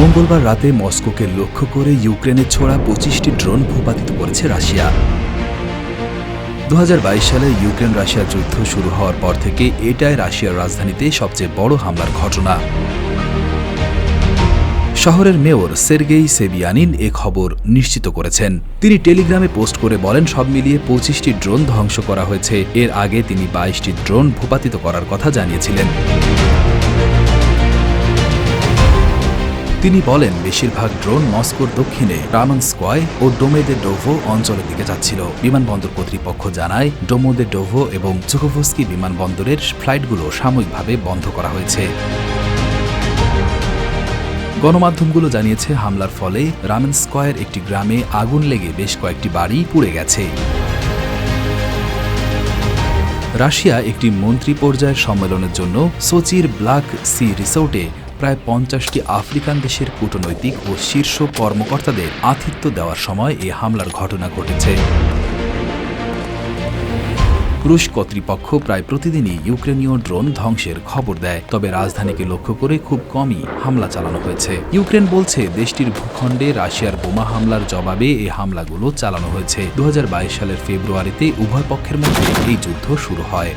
মঙ্গলবার রাতে মস্কোকে লক্ষ্য করে ইউক্রেনে ছোড়া পঁচিশটি ড্রোন ভূপাতিত করেছে রাশিয়া। দু হাজার বাইশ সালে ইউক্রেন রাশিয়া যুদ্ধ শুরু হওয়ার পর থেকে এটাই রাশিয়ার রাজধানীতে সবচেয়ে বড় হামলার ঘটনা। শহরের মেয়র সের্গেই সেবিয়ানিন এ খবর নিশ্চিত করেছেন। তিনি টেলিগ্রামে পোস্ট করে বলেন, সব মিলিয়ে পঁচিশটি ড্রোন ধ্বংস করা হয়েছে। এর আগে তিনি বাইশটি ড্রোন ভূপাতিত করার কথা জানিয়েছিলেন। তিনি বলেন, বেশিরভাগ ড্রোন মস্কোর দক্ষিণে রামানস্কয় ও ডোমেদে ডোভো অঞ্চলের দিকে যাচ্ছিল। বিমানবন্দর কর্তৃপক্ষ জানায়, ডোমোদে ডোভো এবং চুকোভস্কি বিমানবন্দরের ফ্লাইটগুলো সাময়িকভাবে বন্ধ করা হয়েছে। গণমাধ্যমগুলো জানিয়েছে, হামলার ফলে রামেন রামেনস্কয়ের একটি গ্রামে আগুন লেগে বেশ কয়েকটি বাড়ি পুড়ে গেছে। রাশিয়া একটি মন্ত্রী পর্যায়ের সম্মেলনের জন্য সোচির ব্ল্যাক সি রিসোর্টে প্রায় পঞ্চাশটি আফ্রিকান দেশের কূটনৈতিক ও শীর্ষ কর্মকর্তাদের আতিথ্য দেওয়ার সময় এ হামলার ঘটনা ঘটেছে। রুশ কর্তৃপক্ষ প্রায় প্রতিদিনই ইউক্রেনীয় ড্রোন ধ্বংসের খবর দেয়, তবে রাজধানীকে লক্ষ্য করে খুব কমই হামলা চালানো হয়েছে। ইউক্রেন বলছে, দেশটির ভূখণ্ডে রাশিয়ার বোমা হামলার জবাবে এই হামলাগুলো চালানো হয়েছে। দু হাজার বাইশ সালের ফেব্রুয়ারিতে উভয় পক্ষের মধ্যে এই যুদ্ধ শুরু হয়।